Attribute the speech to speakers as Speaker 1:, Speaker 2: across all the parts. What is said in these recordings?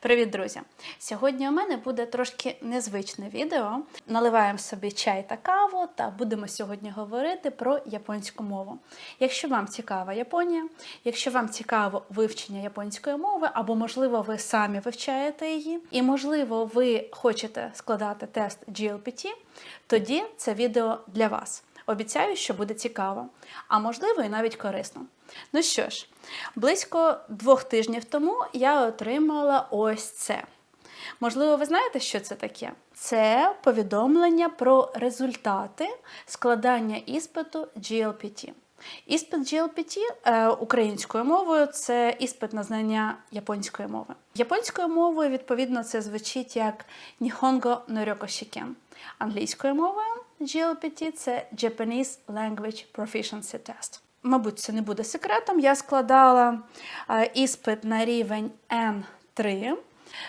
Speaker 1: Привіт, друзі! Сьогодні у мене буде трошки незвичне відео. Наливаємо собі чай та каву, та будемо сьогодні говорити про японську мову. Якщо вам цікава Японія, якщо вам цікаво вивчення японської мови, або, можливо, ви самі вивчаєте її, і, можливо, ви хочете складати тест GLPT, тоді це відео для вас. Обіцяю, що буде цікаво, а можливо і навіть корисно. Ну що ж, близько двох тижнів тому я отримала ось це. Можливо, ви знаєте, що це таке? Це повідомлення про результати складання іспиту GLPT. Іспит GLPT е, українською мовою це іспит на знання японської мови. Японською мовою, відповідно, це звучить як no Ryokoshiken. Англійською мовою GLPT це Japanese Language Proficiency Test. Мабуть, це не буде секретом. Я складала е, іспит на рівень N3.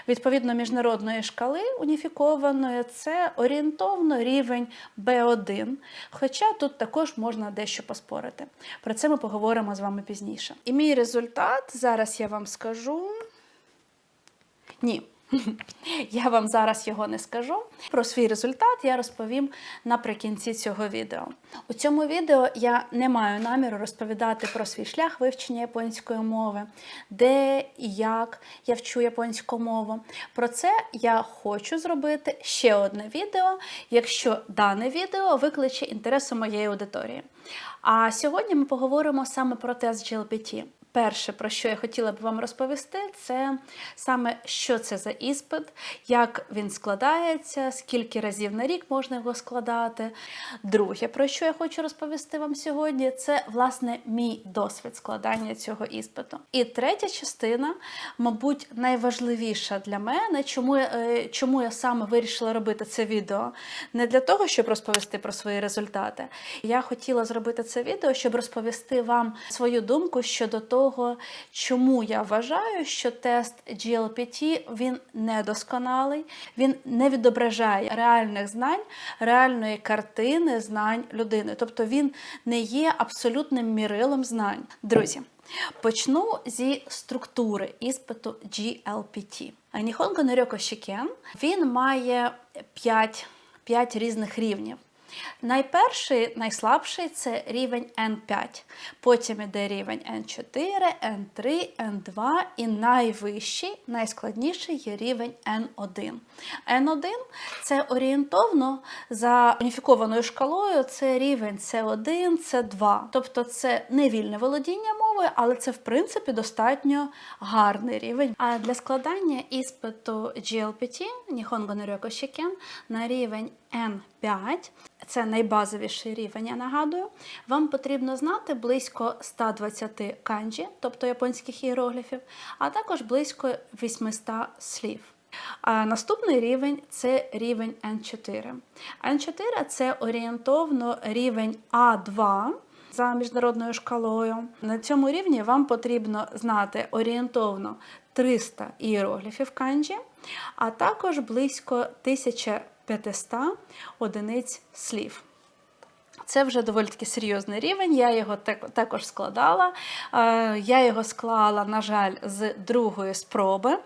Speaker 1: Відповідно міжнародної шкали уніфікованої, це орієнтовно рівень B1. Хоча тут також можна дещо поспорити. Про це ми поговоримо з вами пізніше. І мій результат зараз я вам скажу. Ні. Я вам зараз його не скажу. Про свій результат я розповім наприкінці цього відео. У цьому відео я не маю наміру розповідати про свій шлях вивчення японської мови, де і як я вчу японську мову. Про це я хочу зробити ще одне відео, якщо дане відео викличе інтерес у моєї аудиторії. А сьогодні ми поговоримо саме про тест GLPT. Перше, про що я хотіла б вам розповісти, це саме що це за іспит, як він складається, скільки разів на рік можна його складати. Друге, про що я хочу розповісти вам сьогодні, це власне мій досвід складання цього іспиту. І третя частина, мабуть, найважливіша для мене, чому е, чому я саме вирішила робити це відео. Не для того, щоб розповісти про свої результати. Я хотіла зробити це відео, щоб розповісти вам свою думку щодо того того, чому я вважаю, що тест GLPT він недосконалий, він не відображає реальних знань, реальної картини знань людини. Тобто він не є абсолютним мірилом знань. Друзі, почну зі структури іспиту GLPT. No Ryoko Shiken, він має 5, 5 різних рівнів. Найперший, найслабший це рівень N5. Потім іде рівень N4, N3, N2 і найвищий, найскладніший є рівень N1. N1 це орієнтовно за уніфікованою шкалою, це рівень C1, C2. Тобто це не вільне володіння мовою, але це в принципі достатньо гарний рівень. А для складання іспиту GLPT Nihongo no Ryokoshiken на рівень N5, це найбазовіший рівень, я нагадую, вам потрібно знати близько 120 канджі, тобто японських іерогліфів, а також близько 800 слів. А наступний рівень це рівень N4. N4 це орієнтовно рівень А2 за міжнародною шкалою. На цьому рівні вам потрібно знати орієнтовно 300 іерогліфів канджі, а також близько 1000 500 одиниць слів. Це вже доволі таки серйозний рівень, я його також складала. Е, я його склала, на жаль, з другої спроби,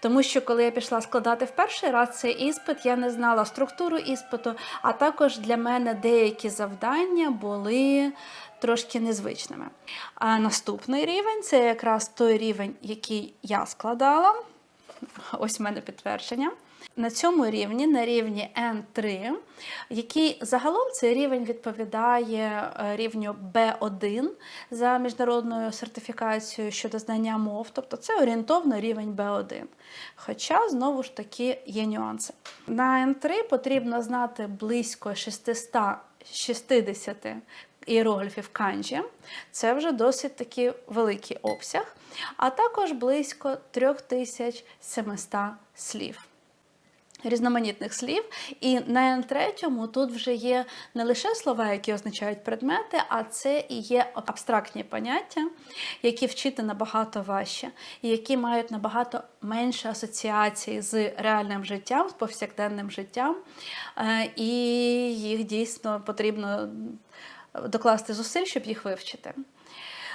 Speaker 1: тому що, коли я пішла складати в перший раз цей іспит, я не знала структуру іспиту, а також для мене деякі завдання були трошки незвичними. А наступний рівень це якраз той рівень, який я складала. Ось в мене підтвердження на цьому рівні, на рівні N3, який загалом цей рівень відповідає е, рівню B1 за міжнародною сертифікацією щодо знання мов, тобто це орієнтовно рівень B1. Хоча, знову ж таки, є нюанси. На N3 потрібно знати близько 660 іерогліфів канджі. Це вже досить таки великий обсяг, а також близько 3700 слів різноманітних слів. І на Н3 тут вже є не лише слова, які означають предмети, а це і є абстрактні поняття, які вчити набагато важче, і які мають набагато менше асоціації з реальним життям, з повсякденним життям. Е, і їх дійсно потрібно докласти зусиль, щоб їх вивчити.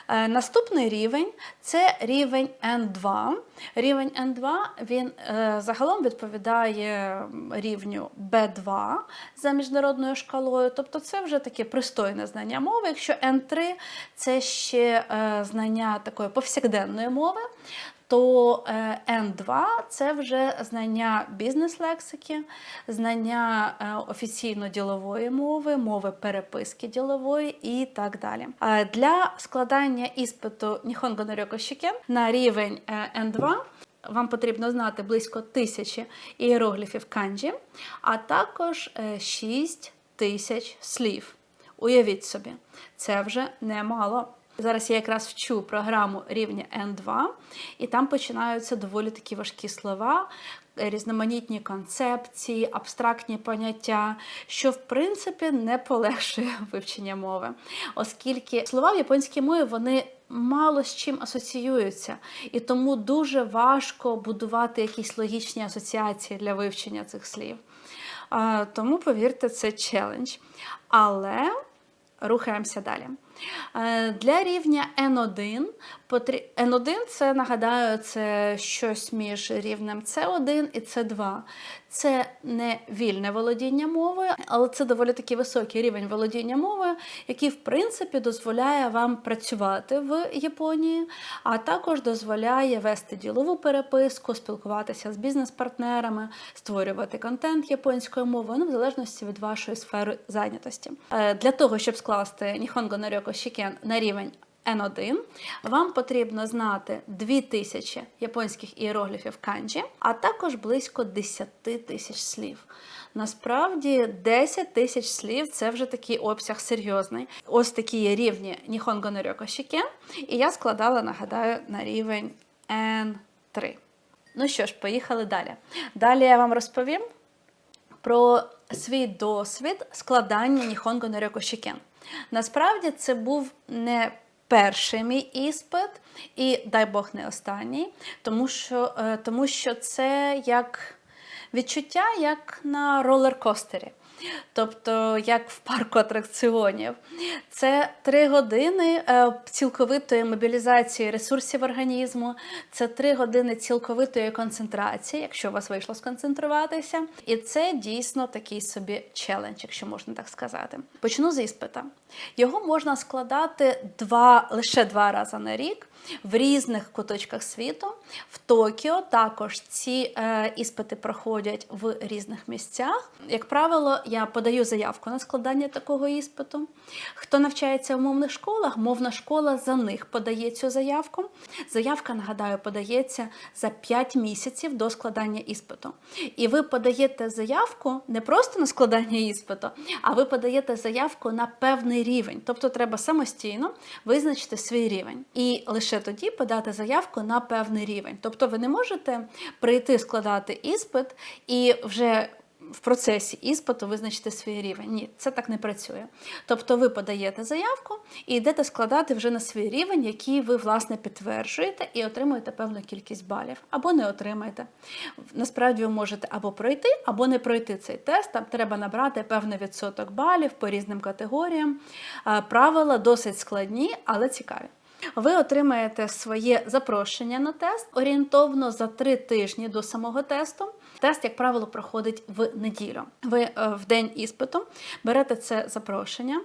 Speaker 1: Е, Наступний рівень це рівень N2. Рівень N2 він е, загалом відповідає рівню B2 за міжнародною шкалою. Тобто це вже таке пристойне знання мови. Якщо N3 це ще е, знання такої повсякденної мови, то е, N2 це вже знання бізнес-лексики, знання е, офіційно-ділової мови, мови переписки ділової і так далі. Е, Для складання іспиту Ніхонго Нарьокощікен на рівень е, N2 вам потрібно знати близько тисячі іерогліфів канджі, а також 6 тисяч слів. Уявіть собі, це вже немало. Зараз я якраз вчу програму рівня N2, і там починаються доволі такі важкі слова, різноманітні концепції, абстрактні поняття, що в принципі не полегшує вивчення мови, оскільки слова в японській мові вони мало з чим асоціюються, і тому дуже важко будувати якісь логічні асоціації для вивчення цих слів. Тому, повірте, це челендж. Але рухаємося далі. Е, Для рівня N1 N1 це нагадаю, це щось між рівнем C1 і C2. Це не вільне володіння мовою, але це доволі таки високий рівень володіння мовою, який в принципі дозволяє вам працювати в Японії, а також дозволяє вести ділову переписку, спілкуватися з бізнес-партнерами, створювати контент японською мовою, ну, в залежності від вашої сфери зайнятості. Е, Для того, щоб скласти Ніхонго Нарьоко Шікен на рівень N1, вам потрібно знати 2000 японських іерогліфів канджі, а також близько 10 тисяч слів. Насправді 10 тисяч слів це вже такий обсяг серйозний. Ось такі є рівні Ніхонго Норьоко Шікен, і я складала, нагадаю, на рівень N3. Ну що ж, поїхали далі. Далі я вам розповім про свій досвід складання Ніхонго Норьоко Шікен. Насправді це був не перший мій іспит, і дай Бог не останній, тому що, е, тому що це як відчуття, як на ролер-костері. Тобто, як в парку атракціонів, це три години е, цілковитої мобілізації ресурсів організму, це три години цілковитої концентрації, якщо у вас вийшло сконцентруватися. І це дійсно такий собі челендж, якщо можна так сказати. Почну з іспита. Його можна складати два, лише два рази на рік в різних куточках світу. В Токіо також ці е, іспити проходять в різних місцях. Як правило, я подаю заявку на складання такого іспиту. Хто навчається в мовних школах, мовна школа за них подає цю заявку. Заявка, нагадаю, подається за 5 місяців до складання іспиту. І ви подаєте заявку не просто на складання іспиту, а ви подаєте заявку на певний рівень. Тобто треба самостійно визначити свій рівень. І лише тоді подати заявку на певний рівень. Тобто ви не можете прийти складати іспит і вже в процесі іспиту визначити свій рівень. Ні, це так не працює. Тобто ви подаєте заявку і йдете складати вже на свій рівень, який ви, власне, підтверджуєте, і отримуєте певну кількість балів, або не отримаєте. Насправді ви можете або пройти, або не пройти цей тест. Там треба набрати певний відсоток балів по різним категоріям. Правила досить складні, але цікаві. Ви отримаєте своє запрошення на тест орієнтовно за три тижні до самого тесту. Тест, як правило, проходить в неділю. Ви е, в день іспиту берете це запрошення.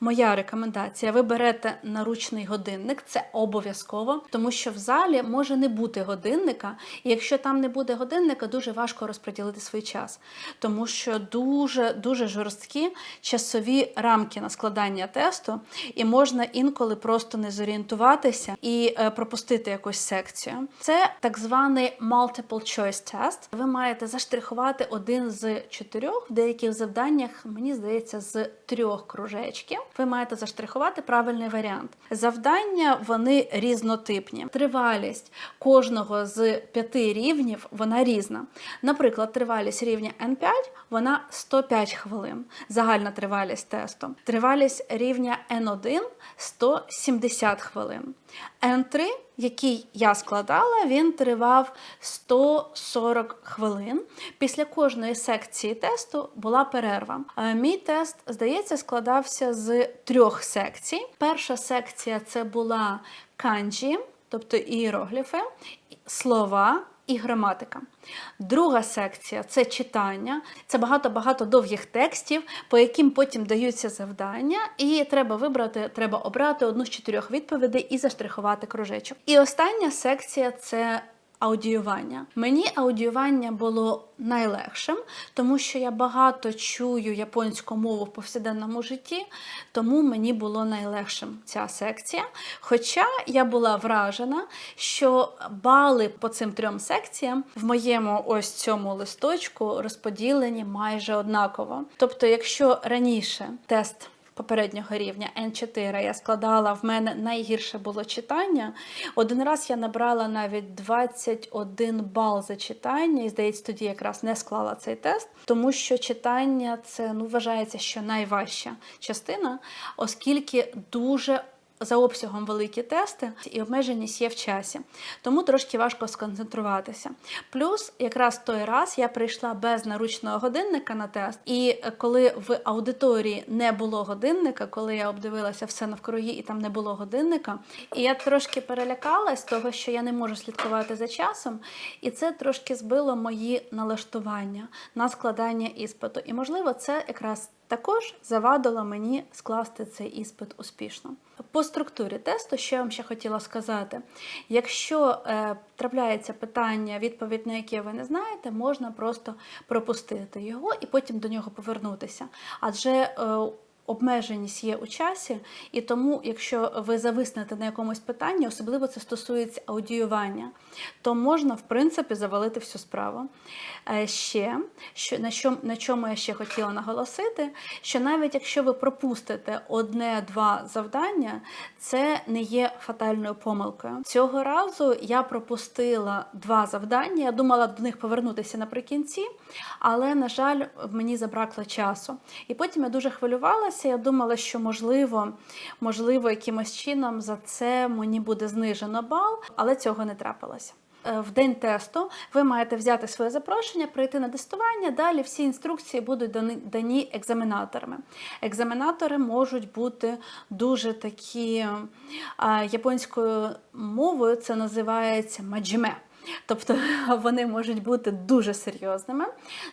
Speaker 1: Моя рекомендація: ви берете наручний годинник, це обов'язково, тому що в залі може не бути годинника, і якщо там не буде годинника, дуже важко розподілити свій час, тому що дуже дуже жорсткі часові рамки на складання тесту, і можна інколи просто не зорієнтуватися і е, пропустити якусь секцію. Це так званий multiple choice test. Ви маєте заштрихувати один з чотирьох в деяких завданнях, мені здається, з трьох кружечків. Ви маєте заштрихувати правильний варіант. Завдання вони різнотипні. Тривалість кожного з п'яти рівнів вона різна. Наприклад, тривалість рівня N5 вона 105 хвилин. Загальна тривалість тесту. Тривалість рівня N1 170 хвилин. N3, який я складала, він тривав 140 хвилин. Після кожної секції тесту була перерва. Е, Мій тест, здається, складався з трьох секцій. Перша секція це була канджі, тобто іерогліфи, слова і граматика. Друга секція це читання, це багато-багато довгих текстів, по яким потім даються завдання, і треба вибрати, треба обрати одну з чотирьох відповідей і заштрихувати кружечок. І остання секція це аудіювання. Мені аудіювання було найлегшим, тому що я багато чую японську мову в повсякденному житті, тому мені було найлегшим ця секція. Хоча я була вражена, що бали по цим трьом секціям в моєму ось цьому листочку розподілені майже однаково. Тобто, якщо раніше тест попереднього рівня N4 я складала, в мене найгірше було читання. Один раз я набрала навіть 21 бал за читання, і здається, тоді якраз не склала цей тест, тому що читання це ну, вважається, що найважча частина, оскільки дуже за обсягом великі тести і обмеженість є в часі, тому трошки важко сконцентруватися. Плюс, якраз той раз я прийшла без наручного годинника на тест, і коли в аудиторії не було годинника, коли я обдивилася все навкруги і там не було годинника, і я трошки перелякалась того, що я не можу слідкувати за часом, і це трошки збило мої налаштування на складання іспиту. І можливо, це якраз також завадило мені скласти цей іспит успішно. По структурі тесту, що я вам ще хотіла сказати, якщо е, трапляється питання, відповідь на яке ви не знаєте, можна просто пропустити його і потім до нього повернутися. Адже е, Обмеженість є у часі, і тому, якщо ви зависнете на якомусь питанні, особливо це стосується аудіювання, то можна, в принципі, завалити всю справу. Е, Ще, що, на, що, на чому я ще хотіла наголосити, що навіть якщо ви пропустите одне-два завдання, це не є фатальною помилкою. Цього разу я пропустила два завдання, я думала до них повернутися наприкінці, але, на жаль, мені забракло часу. І потім я дуже хвилювалася. Я думала, що можливо, можливо, якимось чином за це мені буде знижено бал, але цього не трапилося. Е, В день тесту ви маєте взяти своє запрошення, прийти на тестування. Далі всі інструкції будуть дані, екзаменаторами. Екзаменатори можуть бути дуже такі японською мовою, це називається маджиме. Тобто вони можуть бути дуже серйозними.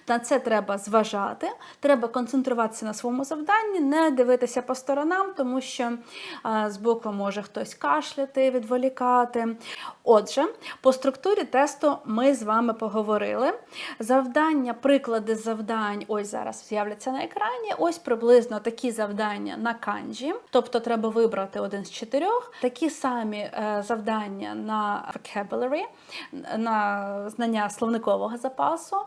Speaker 1: На це треба зважати, треба концентруватися на своєму завданні, не дивитися по сторонам, тому що а, збоку може хтось кашляти, відволікати. Отже, по структурі тесту ми з вами поговорили. Завдання, приклади завдань, ось зараз з'являться на екрані. Ось приблизно такі завдання на канджі, тобто треба вибрати один з чотирьох. Такі самі е, завдання на vocabulary, на знання словникового запасу.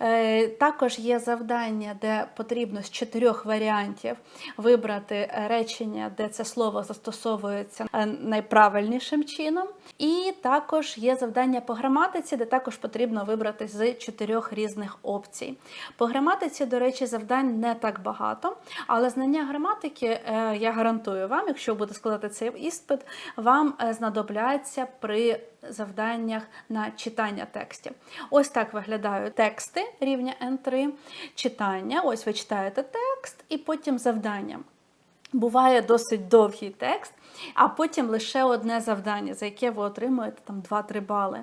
Speaker 1: Е, Також є завдання, де потрібно з чотирьох варіантів вибрати речення, де це слово застосовується е, найправильнішим чином. І також є завдання по граматиці, де також потрібно вибрати з чотирьох різних опцій. По граматиці, до речі, завдань не так багато, але знання граматики е, я гарантую вам, якщо ви будете складати цей іспит, вам знадобляться при завданнях на читання текстів. Ось так виглядають тексти рівня N3, читання. Ось ви читаєте текст і потім завдання. Буває досить довгий текст, а потім лише одне завдання, за яке ви отримуєте там 2-3 бали.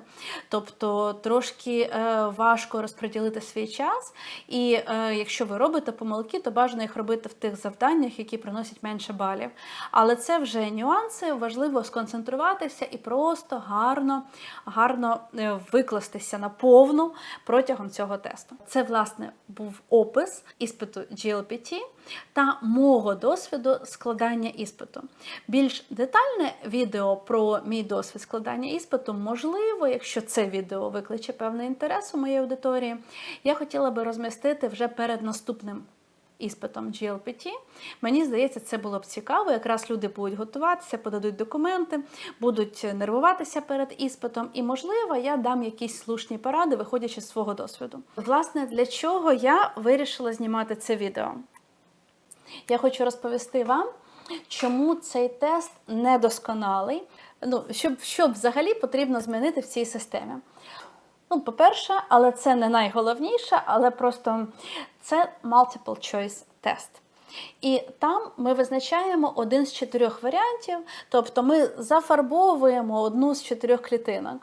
Speaker 1: Тобто трошки е, важко розподілити свій час, і е, якщо ви робите помилки, то бажано їх робити в тих завданнях, які приносять менше балів. Але це вже нюанси, важливо сконцентруватися і просто гарно, гарно е, викластися на повну протягом цього тесту. Це, власне, був опис іспиту GLPT та мого досвіду складання іспиту. Більш детальне відео про мій досвід складання іспиту, можливо, якщо це відео викличе певний інтерес у моїй аудиторії, я хотіла би розмістити вже перед наступним. Іспитом GLPT. Мені здається, це було б цікаво. Якраз люди будуть готуватися, подадуть документи, будуть нервуватися перед іспитом, і, можливо, я дам якісь слушні поради, виходячи з свого досвіду. Власне, для чого я вирішила знімати це відео? Я хочу розповісти вам, чому цей тест недосконалий. Ну, щоб, що взагалі потрібно змінити в цій системі? Ну, по-перше, але це не найголовніше, але просто це multiple choice тест. І там ми визначаємо один з чотирьох варіантів, тобто ми зафарбовуємо одну з чотирьох клітинок.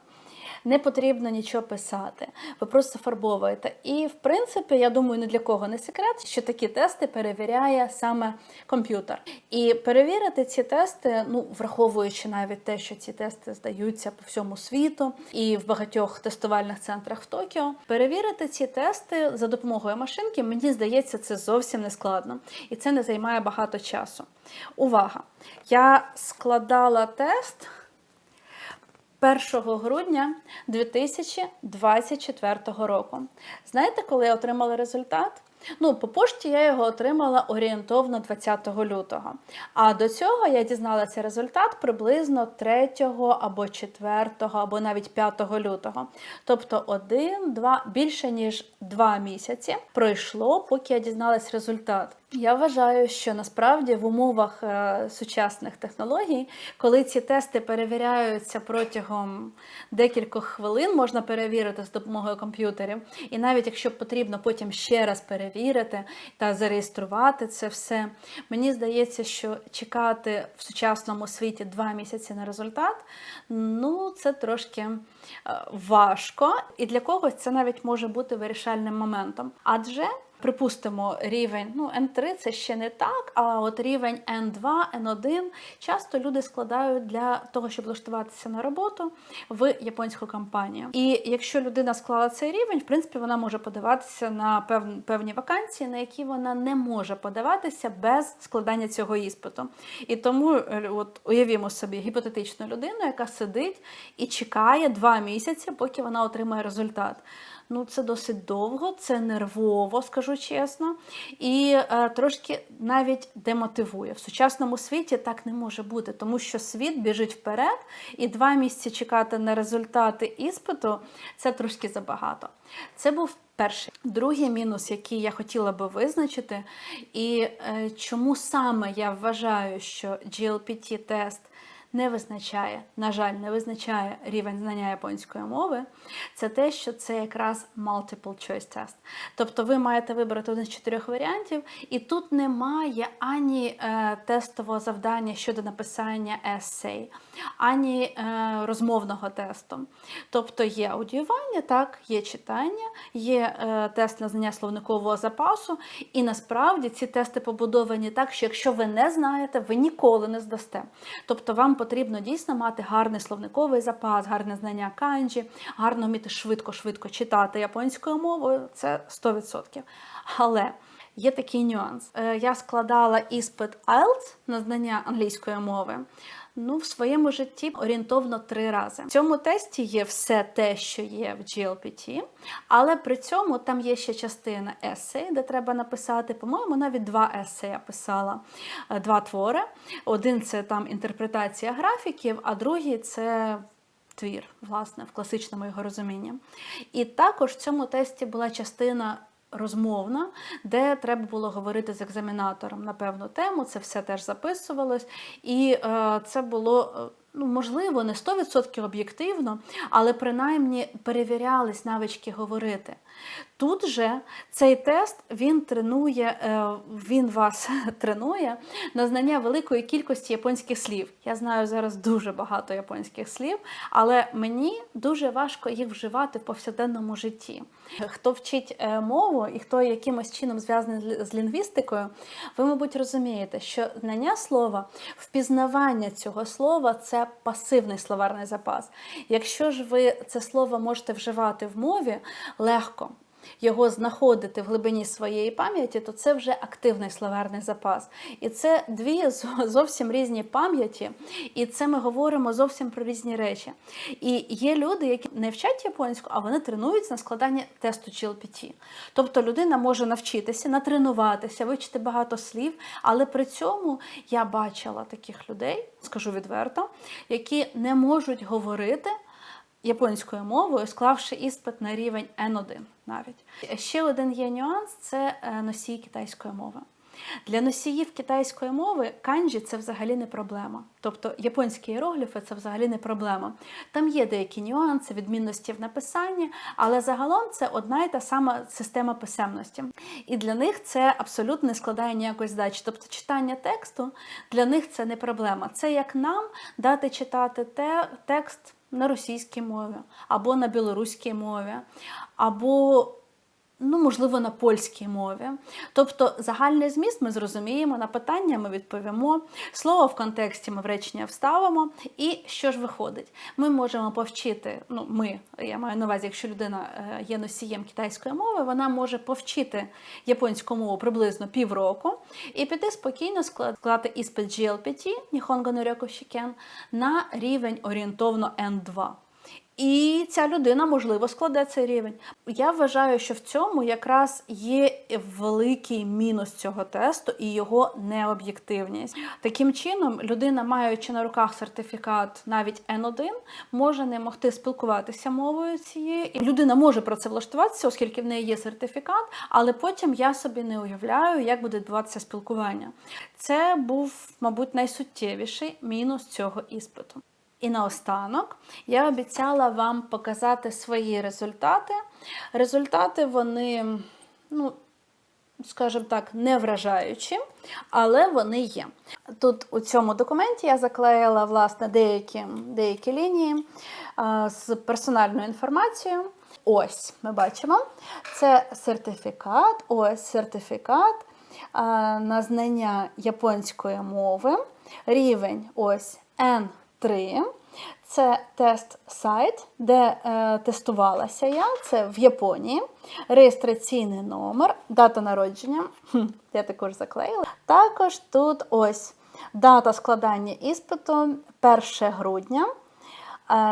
Speaker 1: Не потрібно нічого писати, ви просто фарбовуєте. І, в принципі, я думаю, ні для кого не секрет, що такі тести перевіряє саме комп'ютер. І перевірити ці тести, ну враховуючи навіть те, що ці тести здаються по всьому світу і в багатьох тестувальних центрах в Токіо, перевірити ці тести за допомогою машинки, мені здається, це зовсім не складно. І це не займає багато часу. Увага! Я складала тест. 1 грудня 2024 року. Знаєте, коли я отримала результат? Ну, по пошті я його отримала орієнтовно 20 лютого. А до цього я дізналася результат приблизно 3 або 4, або навіть 5 лютого. Тобто один, два, більше ніж два місяці пройшло, поки я дізналась результат. Я вважаю, що насправді в умовах е, сучасних технологій, коли ці тести перевіряються протягом декількох хвилин, можна перевірити з допомогою комп'ютерів, і навіть якщо потрібно потім ще раз перевірити та зареєструвати це все, мені здається, що чекати в сучасному світі два місяці на результат, ну це трошки е, важко, і для когось це навіть може бути вирішальним моментом. Адже Припустимо, рівень ну N3 це ще не так, а от рівень N2, N1 часто люди складають для того, щоб влаштуватися на роботу в японську компанію. І якщо людина склала цей рівень, в принципі, вона може подаватися на певні, вакансії, на які вона не може подаватися без складання цього іспиту. І тому, е, от уявімо собі гіпотетичну людину, яка сидить і чекає два місяці, поки вона отримає результат. Ну, це досить довго, це нервово, скажу чесно, і е, трошки навіть демотивує. В сучасному світі так не може бути, тому що світ біжить вперед, і два місяці чекати на результати іспиту це трошки забагато. Це був перший. Другий мінус, який я хотіла би визначити, і е, чому саме я вважаю, що GLPT-тест не визначає, на жаль, не визначає рівень знання японської мови, це те, що це якраз multiple choice test. Тобто ви маєте вибрати один з чотирьох варіантів, і тут немає ані е, тестового завдання щодо написання essay, ані е, розмовного тесту. Тобто є аудіювання, так, є читання, є е, тест на знання словникового запасу, і насправді ці тести побудовані так, що якщо ви не знаєте, ви ніколи не здасте. Тобто вам потрібно дійсно мати гарний словниковий запас, гарне знання канджі, гарно вміти швидко-швидко читати японською мовою це 100%. Але є такий нюанс. Е, я складала іспит IELTS на знання англійської мови. Ну, в своєму житті орієнтовно три рази. В цьому тесті є все те, що є в GLPT, але при цьому там є ще частина есей, де треба написати, по-моєму, навіть два есея писала, е, два твори. Один це там інтерпретація графіків, а другий це. Твір, власне, в класичному його розумінні. І також в цьому тесті була частина розмовна, де треба було говорити з екзаменатором на певну тему. Це все теж записувалось, і е, це було. Ну, можливо, не 100% об'єктивно, але принаймні перевірялись навички говорити. Тут же цей тест він тренує, е, він вас тренує на знання великої кількості японських слів. Я знаю зараз дуже багато японських слів, але мені дуже важко їх вживати в повсякденному житті. Хто вчить е, мову і хто якимось чином зв'язаний з лінгвістикою, ви, мабуть, розумієте, що знання слова, впізнавання цього слова це пасивний словарний запас. Якщо ж ви це слово можете вживати в мові легко його знаходити в глибині своєї пам'яті, то це вже активний словарний запас. І це дві зовсім різні пам'яті, і це ми говоримо зовсім про різні речі. І є люди, які не вчать японську, а вони тренуються на складанні тесту GLPT. Тобто людина може навчитися, натренуватися, вивчити багато слів, але при цьому я бачила таких людей, скажу відверто, які не можуть говорити японською мовою, склавши іспит на рівень N1 навіть. Ще один є нюанс це е, носій китайської мови. Для носіїв китайської мови канджі це взагалі не проблема. Тобто японські іерогліфи це взагалі не проблема. Там є деякі нюанси, відмінності в написанні, але загалом це одна і та сама система писемності. І для них це абсолютно не складає ніякої здачі. Тобто читання тексту для них це не проблема. Це як нам дати читати те, текст на російській мові, або на білоруській мові, або ну, можливо, на польській мові. Тобто загальний зміст ми зрозуміємо, на питання ми відповімо, слово в контексті ми в речення вставимо. І що ж виходить? Ми можемо повчити, ну, ми, я маю на увазі, якщо людина е, є носієм китайської мови, вона може повчити японську мову приблизно півроку і піти спокійно склати іспит GLPT, Nihongo no Ryoku Shiken, на рівень орієнтовно N2. І ця людина, можливо, складе цей рівень. Я вважаю, що в цьому якраз є великий мінус цього тесту і його необ'єктивність. Таким чином, людина, маючи на руках сертифікат навіть N1, може не могти спілкуватися мовою цією. І людина може про це влаштуватися, оскільки в неї є сертифікат, але потім я собі не уявляю, як буде відбуватися спілкування. Це був, мабуть, найсуттєвіший мінус цього іспиту. І наостанок я обіцяла вам показати свої результати. Результати вони, ну, скажімо так, не вражаючі, але вони є. Тут у цьому документі я заклеїла власне деякі, деякі лінії а, з персональною інформацією. Ось ми бачимо. Це сертифікат, ось сертифікат а, на знання японської мови. Рівень ось N. 3. Це тест-сайт, де е, тестувалася я, це в Японії. Реєстраційний номер, дата народження. Хм, я також заклеїла. Також тут ось дата складання іспиту 1 грудня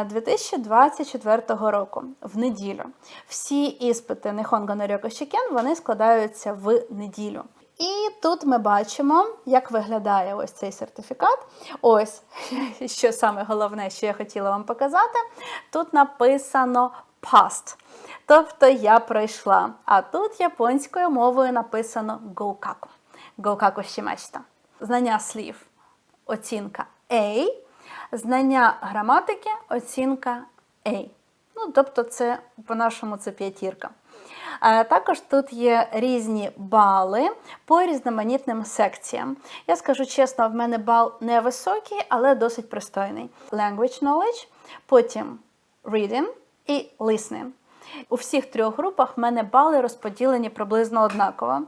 Speaker 1: 2024 е, року в неділю. Всі іспити no Ryoku Shiken, вони складаються в неділю. І тут ми бачимо, як виглядає ось цей сертифікат. Ось, що саме головне, що я хотіла вам показати. Тут написано past. Тобто я пройшла. А тут японською мовою написано гоукаку. Гоукаку shimashita. Знання слів, оцінка A, знання граматики, оцінка A. Ну, тобто, це по-нашому це п'ятірка. Також тут є різні бали по різноманітним секціям. Я скажу чесно, в мене бал невисокий, але досить пристойний. Language knowledge, потім reading і listening. У всіх трьох групах в мене бали розподілені приблизно однаково.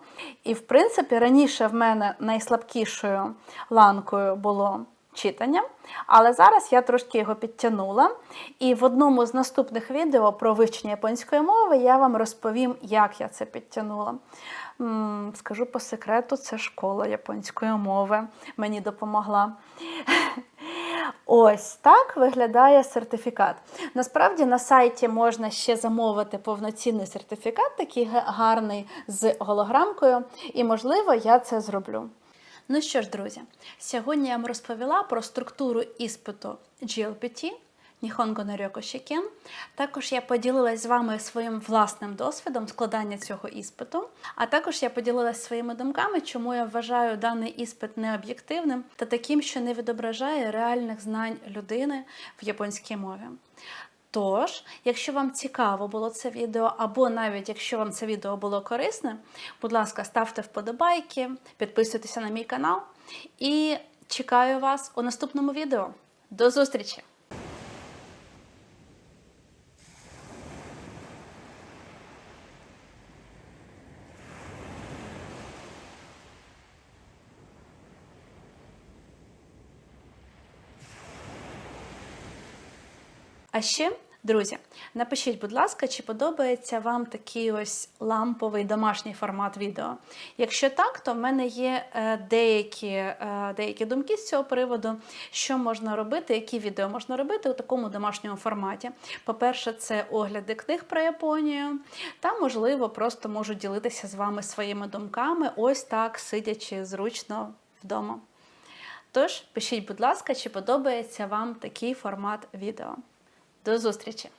Speaker 1: І, в принципі, раніше в мене найслабкішою ланкою було читання. Але зараз я трошки його підтягнула. І в одному з наступних відео про вивчення японської мови я вам розповім, як я це підтягнула. Скажу по секрету, це школа японської мови мені допомогла. Ось так виглядає сертифікат. Насправді на сайті можна ще замовити повноцінний сертифікат, такий гарний з голограмкою, і, можливо, я це зроблю. Ну що ж, друзі, сьогодні я вам розповіла про структуру іспиту GLPT, no Ryoku Shiken. Також я поділилась з вами своїм власним досвідом складання цього іспиту, а також я поділилась своїми думками, чому я вважаю даний іспит необ'єктивним та таким, що не відображає реальних знань людини в японській мові. Тож, якщо вам цікаво було це відео, або навіть якщо вам це відео було корисне, будь ласка, ставте вподобайки, підписуйтеся на мій канал і чекаю вас у наступному відео. До зустрічі! А ще, друзі, напишіть, будь ласка, чи подобається вам такий ось ламповий домашній формат відео. Якщо так, то в мене є е, деякі е, деякі думки з цього приводу, що можна робити, які відео можна робити у такому домашньому форматі. По-перше, це огляди книг про Японію, та, можливо, просто можу ділитися з вами своїми думками, ось так, сидячи зручно вдома. Тож, пишіть, будь ласка, чи подобається вам такий формат відео. До зустрічі!